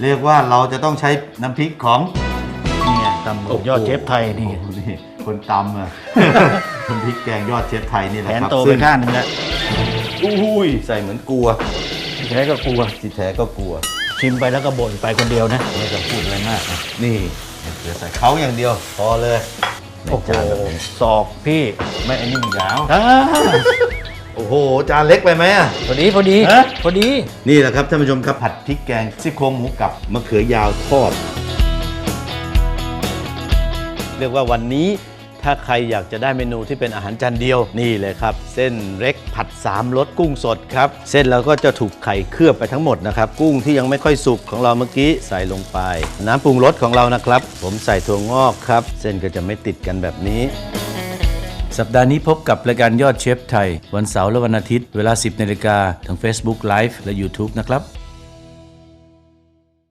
เรียกว่าเราจะต้องใช้น้ำพริกของนี่ไงตำรวจยอดเชฟไทยนี่โอ้โหนี่คนตำอะน้ำพริกแกงยอดเชฟไทยนี่แหแขละนครับโตไปซึ่งข้างหนึงแล้วอุ้ยใส่เหมือนกลัวที่แท้ก็กลัว ที่แท้ก็กลัว ชิมไปแล้วก็บ่นไปคนเดียวนะ ไม่ต้องพูดอะไรมากนะนี่เดี๋ยวใส่เขาอย่างเดียว พอเลยในโอ้โหจานแบบนี้ศอกพี่ไม่อันนี้มันยาว อ่า โอ้โห จานเล็กไปไหมอะ พอดีพอดีฮะ พอดีนี่แหละครับท่านผู้ชมครับผัดพริกแกงซี่โครงหมูกับมะเขือยาวทอด เรียกว่าวันนี้ถ้าใครอยากจะได้เมนูที่เป็นอาหารจานเดียวนี่เลยครับ เส้นเล็กผัด3รสกุ้งสดครับ เส้นเราก็จะถูกไข่เคลือบไปทั้งหมดนะครับ กุ้งที่ยังไม่ค่อยสุกของเราเมื่อกี้ใส่ลงไป น้ำปรุงรสของเรานะครับ ผมใส่ถั่วงอกครับ เส้นก็จะไม่ติดกันแบบนี้ สัปดาห์นี้พบกับรายการยอดเชฟไทย วันเสาร์และวันอาทิตย์ เวลา 10นาฬิกาทาง Facebook Live และ YouTube นะครับ